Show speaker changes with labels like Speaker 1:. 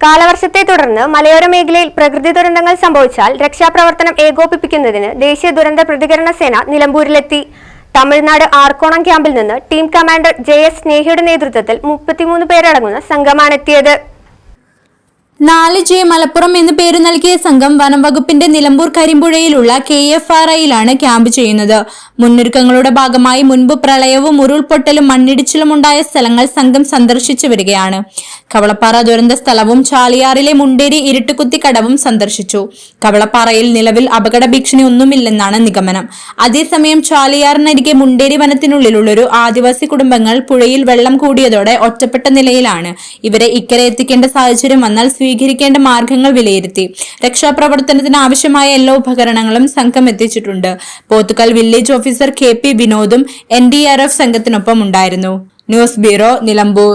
Speaker 1: കാലവർഷത്തെ തുടർന്ന് മലയോര മേഖലയിൽ പ്രകൃതി ദുരന്തങ്ങൾ സംഭവിച്ചാൽ രക്ഷാപ്രവർത്തനം ഏകോപിപ്പിക്കുന്നതിന് ദേശീയ ദുരന്ത പ്രതികരണ സേന നിലമ്പൂരിലെത്തി. തമിഴ്നാട് ആർക്കോണം ക്യാമ്പിൽ നിന്ന് ടീം കമാൻഡർ ജെ എസ് സ്നേഹിയുടെ നേതൃത്വത്തിൽ മുപ്പത്തിമൂന്ന് പേരടങ്ങുന്ന സംഘമാണെത്തിയത്.
Speaker 2: നാല് ജെ മലപ്പുറം എന്ന് പേര് നൽകിയ സംഘം വനം വകുപ്പിന്റെ നിലമ്പൂർ കരിമ്പുഴയിലുള്ള കെ എഫ് ആർ ഐയിലാണ് ക്യാമ്പ് ചെയ്യുന്നത്. മുന്നൊരുക്കങ്ങളുടെ ഭാഗമായി മുൻപ് പ്രളയവും ഉരുൾപൊട്ടലും മണ്ണിടിച്ചിലും ഉണ്ടായ സ്ഥലങ്ങൾ സംഘം സന്ദർശിച്ചു വരികയാണ്. കവളപ്പാറ ദുരന്ത സ്ഥലവും ചാലിയാറിലെ മുണ്ടേരി ഇരുട്ടുകുത്തി കടവും സന്ദർശിച്ചു. കവളപ്പാറയിൽ നിലവിൽ അപകട ഭീഷണി ഒന്നുമില്ലെന്നാണ് നിഗമനം. അതേസമയം ചാലിയാറിനരികെ മുണ്ടേരി വനത്തിനുള്ളിലുള്ളൊരു ആദിവാസി കുടുംബങ്ങൾ പുഴയിൽ വെള്ളം കൂടിയതോടെ ഒറ്റപ്പെട്ട നിലയിലാണ്. ഇവരെ ഇക്കരെ എത്തിക്കേണ്ട സാഹചര്യം വന്നാൽ സ്വീകരിക്കേണ്ട മാർഗങ്ങൾ വിലയിരുത്തി. രക്ഷാപ്രവർത്തനത്തിന് ആവശ്യമായ എല്ലാ ഉപകരണങ്ങളും സംഘം എത്തിച്ചിട്ടുണ്ട്. Pothukal village officer K P വിനോദും N D R F സംഘത്തിനൊപ്പം ഉണ്ടായിരുന്നു. News bureau Nilambur.